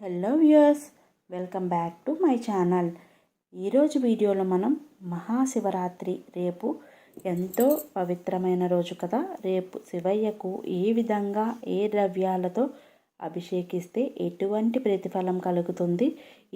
Hello viewers welcome back to my channel. ఈరోజు వీడియోలో మనం మహాశివరాత్రి రేపు ఎంతో పవిత్రమైన రోజు కదా. రేపు శివయ్యకు ఏ విధంగా ఏ ద్రవ్యాలతో అభిషేకిస్తే ఎటువంటి ప్రతిఫలం కలుగుతుంది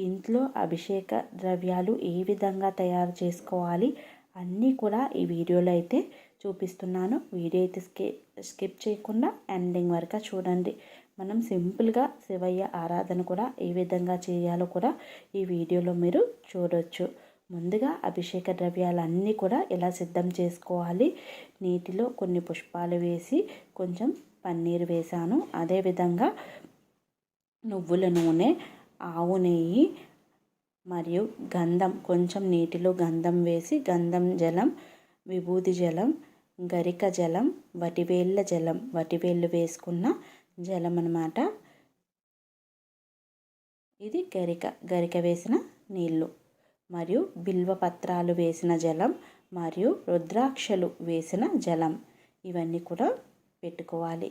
ఇంట్లో అభిషేక ద్రవ్యాలు ఏ విధంగా తయారు చేసుకోవాలి అన్నీ కూడా ఈ వీడియోలో అయితే చూపిస్తున్నాను. వీడియో అయితే స్కిప్ స్కిప్ చేయకుండా ఎండింగ్ వరకు చూడండి. మనం సింపుల్గా శివయ్య ఆరాధన కూడా ఏ విధంగా చేయాలో కూడా ఈ వీడియోలో మీరు చూడొచ్చు. ముందుగా అభిషేక ద్రవ్యాలన్నీ కూడా ఇలా సిద్ధం చేసుకోవాలి? నీటిలో కొన్ని పుష్పాలు వేసి కొంచెం పన్నీర్ వేశాను. అదేవిధంగా నువ్వుల నూనె ఆవు నెయ్యి మరియు గంధం కొంచెం నీటిలో గంధం వేసి గంధం జలం విభూతి జలం గరిక జలం వటివేళ్ళ జలం వటివేళ్ళు వేసుకున్న జలం అన్నమాట. ఇది గరిక. గరిక వేసిన నీళ్ళు మరియు బిల్వ పత్రాలు వేసిన జలం మరియు రుద్రాక్షలు వేసిన జలం. ఇవన్నీ కూడా పెట్టుకోవాలి.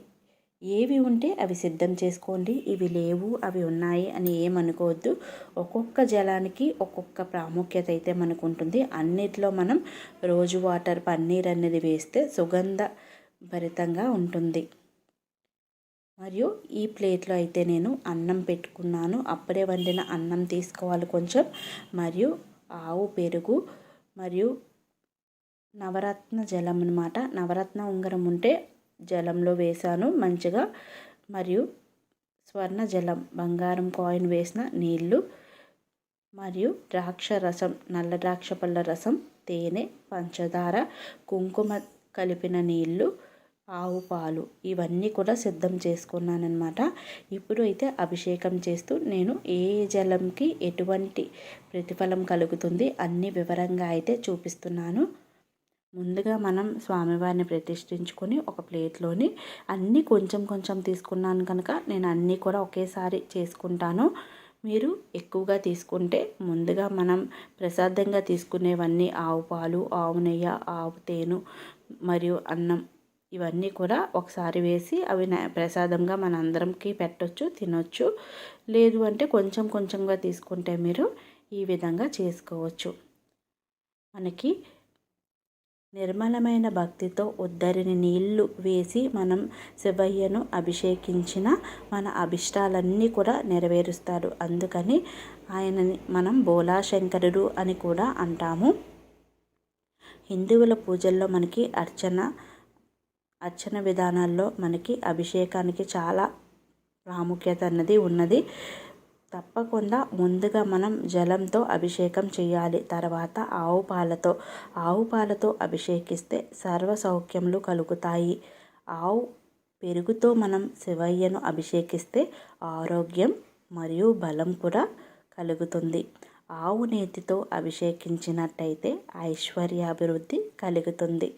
ఏవి ఉంటే అవి సిద్ధం చేసుకోండి. ఇవి లేవు అవి ఉన్నాయి అని ఏమనుకోవద్దు. ఒక్కొక్క జలానికి ఒక్కొక్క ప్రాముఖ్యత అయితే మనకు ఉంటుంది అన్నిట్లో మనం రోజు వాటర్ పన్నీర్ అనేది వేస్తే సుగంధ భరితంగా ఉంటుంది. మరియు ఈ ప్లేట్లో అయితే నేను అన్నం పెట్టుకున్నాను. అప్పుడే వండిన అన్నం తీసుకోవాలి కొంచెం. మరియు ఆవు పెరుగు మరియు నవరత్న జలం అనమాట నవరత్న ఉంగరం ఉంటే జలంలో వేసాను మంచిగా. మరియు స్వర్ణ జలం బంగారం కాయిన్ వేసిన నీళ్ళు మరియు ద్రాక్ష రసం నల్ల ద్రాక్ష పళ్ళ రసం తేనె పంచదార కుంకుమ కలిపిన నీళ్ళు ఆవు పాలు ఇవన్నీ కూడా సిద్ధం చేసుకున్నానమాట ఇప్పుడు అయితే అభిషేకం చేస్తూ నేను ఏ జలంకి ఎటువంటి ప్రతిఫలం కలుగుతుంది అన్ని వివరంగా అయితే చూపిస్తున్నాను. ముందుగా మనం స్వామివారిని ప్రతిష్ఠించుకొని ఒక ప్లేట్లోని అన్నీ కొంచెం కొంచెం తీసుకున్నాను కనుక నేను అన్నీ కూడా ఒకేసారి చేసుకుంటాను. మీరు ఎక్కువగా తీసుకుంటే ముందుగా మనం ప్రసాదంగా తీసుకునేవన్నీ ఆవు పాలు ఆవు నెయ్యి ఆవు తేను మరియు అన్నం ఇవన్నీ కూడా ఒకసారి వేసి అవి ప్రసాదంగా మన అందరంకి పెట్టొచ్చు తినొచ్చు. లేదు అంటే కొంచెం కొంచెంగా తీసుకుంటే మీరు ఈ విధంగా చేసుకోవచ్చు. మనకి నిర్మలమైన భక్తితో ఉద్దరిని నీళ్ళు వేసి మనం శివయ్యను అభిషేకించిన మన అభిష్టాలన్నీ కూడా నెరవేరుస్తాడు అందుకని ఆయనని మనం బోలాశంకరుడు అని కూడా అంటాము. హిందువుల పూజల్లో మనకి అర్చన అర్చన విధానాల్లో మనకి అభిషేకానికి చాలా ప్రాముఖ్యత అన్నది ఉన్నది. తప్పకుండా ముందుగా మనం జలంతో అభిషేకం చేయాలి. తర్వాత ఆవు పాలతో ఆవు పాలతో అభిషేకిస్తే సర్వ సౌఖ్యములు కలుగుతాయి. ఆవు పెరుగుతో మనం శివయ్యను అభిషేకిస్తే ఆరోగ్యం మరియు బలం కూడా కలుగుతుంది. ఆవు నేతితో అభిషేకించినట్టయితే ఐశ్వర్యాభివృద్ధి కలుగుతుంది.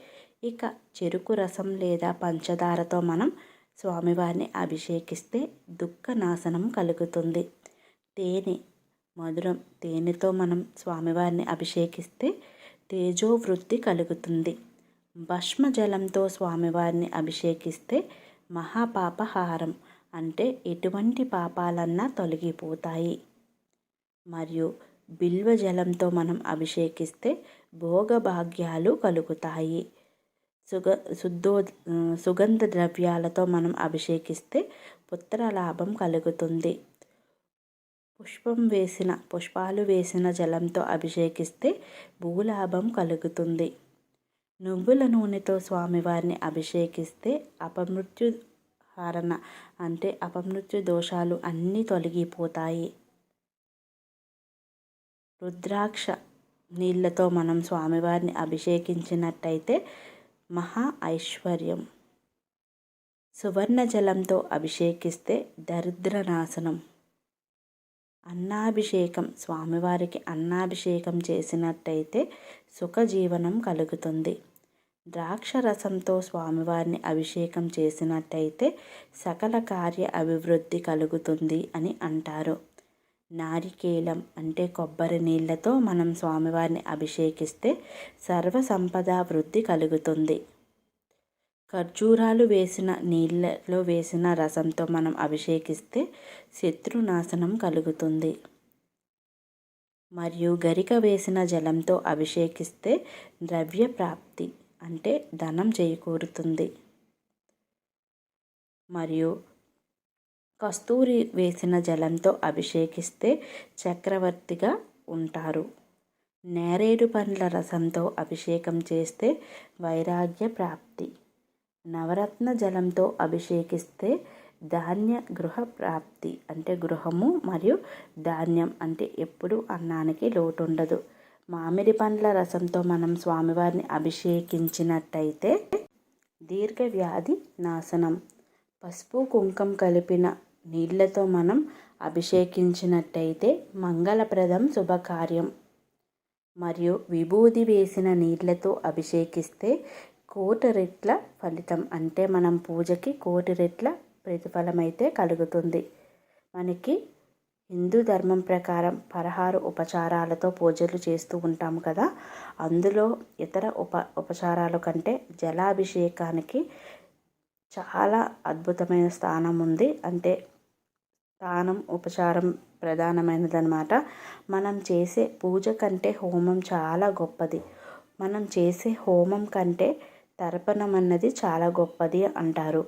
ఇక చెరుకు రసం లేదా పంచదారతో మనం స్వామివారిని అభిషేకిస్తే దుఃఖ నాశనం కలుగుతుంది. తేనె మధురం తేనెతో మనం స్వామివారిని అభిషేకిస్తే తేజోవృద్ధి కలుగుతుంది. భస్మ జలంతో స్వామివారిని అభిషేకిస్తే మహాపాపహారం అంటే ఎటువంటి పాపాలన్నా తొలగిపోతాయి. మరియు బిల్వ జలంతో మనం అభిషేకిస్తే భోగభాగ్యాలు కలుగుతాయి. సుగ శుద్ధో సుగంధ ద్రవ్యాలతో మనం అభిషేకిస్తే పుత్రలాభం కలుగుతుంది. పుష్పం వేసిన పుష్పాలు వేసిన జలంతో అభిషేకిస్తే భూలాభం కలుగుతుంది. నువ్వుల నూనెతో స్వామివారిని అభిషేకిస్తే అపమృత్యు హారణ అంటే అపమృత్యు దోషాలు అన్నీ తొలగిపోతాయి. రుద్రాక్ష నీళ్ళతో మనం స్వామివారిని అభిషేకించినట్టయితే మహా ఐశ్వర్యం. సువర్ణ జలంతో అభిషేకిస్తే దరిద్ర నాశనం అన్నాభిషేకం. స్వామివారికి అన్నాభిషేకం చేసినట్టయితే సుఖజీవనం కలుగుతుంది. ద్రాక్ష రసంతో స్వామివారిని అభిషేకం చేసినట్టయితే సకల కార్య అభివృద్ధి కలుగుతుంది అని అంటారు. నారికేలం అంటే కొబ్బరి నీళ్ళతో మనం స్వామివారిని అభిషేకిస్తే సర్వ సంపద వృద్ధి కలుగుతుంది. ఖర్జూరాలు వేసిన నీళ్ళలో వేసిన రసంతో మనం అభిషేకిస్తే శత్రునాశనం కలుగుతుంది. మరియు గరిక వేసిన జలంతో అభిషేకిస్తే ద్రవ్య ప్రాప్తి అంటే ధనం చేకూరుతుంది. మరియు కస్తూరి వేసిన జలంతో అభిషేకిస్తే చక్రవర్తిగా ఉంటారు. నేరేడు పండ్ల రసంతో అభిషేకం చేస్తే వైరాగ్య ప్రాప్తి నవరత్న జలంతో అభిషేకిస్తే ధాన్య గృహ ప్రాప్తి అంటే గృహము మరియు ధాన్యం అంటే ఎప్పుడు అన్నానికి లోటు ఉండదు మామిడి పండ్ల రసంతో మనం స్వామివారిని అభిషేకించినట్టయితే దీర్ఘ వ్యాధి నాశనం. పసుపు కుంకం కలిపిన నీళ్ళతో మనం అభిషేకించినట్టయితే మంగళప్రదం శుభకార్యం. మరియు విభూది వేసిన నీళ్ళతో అభిషేకిస్తే కోటి రెట్ల ఫలితం అంటే మనం పూజకి కోటి రెట్ల ప్రతిఫలం అయితే కలుగుతుంది. మనకి హిందూ ధర్మం ప్రకారం పదహారు ఉపచారాలతో పూజలు చేస్తూ ఉంటాము కదా. అందులో ఇతర ఉప ఉపచారాల కంటే జలాభిషేకానికి చాలా అద్భుతమైన స్థానం ఉంది. అంటే స్థానం ఉపచారం ప్రధానమైనదనమాట మనం చేసే పూజ కంటే హోమం చాలా గొప్పది. మనం చేసే హోమం కంటే తర్పణం అన్నది చాలా గొప్పది అంటారు.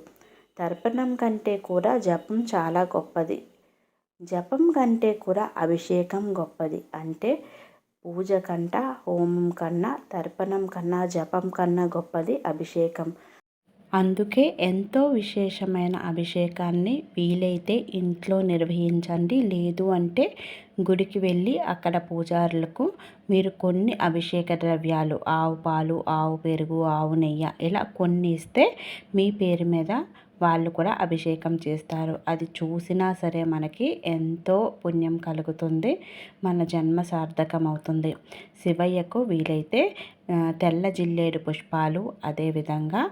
తర్పణం కంటే కూడా జపం చాలా గొప్పది. జపం కంటే కూడా అభిషేకం గొప్పది. అంటే పూజ కంట హోమం కన్నా తర్పణం కన్నా జపం కన్నా గొప్పది అభిషేకం. అందుకే ఎంతో విశేషమైన అభిషేకాన్ని వీలైతే ఇంట్లో నిర్వహించండి. లేదు అంటే గుడికి వెళ్ళి అక్కడ పూజారులకు మీరు కొన్ని అభిషేక ద్రవ్యాలు ఆవు పాలు ఆవు పెరుగు ఆవు నెయ్యి ఇలా కొన్ని ఇస్తే మీ పేరు మీద వాళ్ళు కూడా అభిషేకం చేస్తారు. అది చూసినా సరే మనకి ఎంతో పుణ్యం కలుగుతుంది. మన జన్మ సార్థకం అవుతుంది. శివయ్యకు వీలైతే తెల్ల జిల్లేడు పుష్పాలు అదేవిధంగా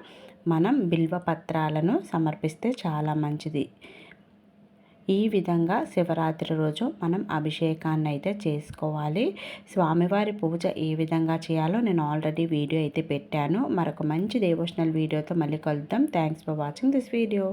మనం బిల్వపత్రాలను సమర్పిస్తే చాలా మంచిది. ఈ విధంగా శివరాత్రి రోజు మనం అభిషేకాన్ని అయితే చేసుకోవాలి. స్వామివారి పూజ ఏ విధంగా చేయాలో నేను ఆల్రెడీ వీడియో అయితే పెట్టాను. మరొక మంచి డివోషనల్ వీడియోతో మళ్ళీ కలుద్దాం. Thanks for watching this video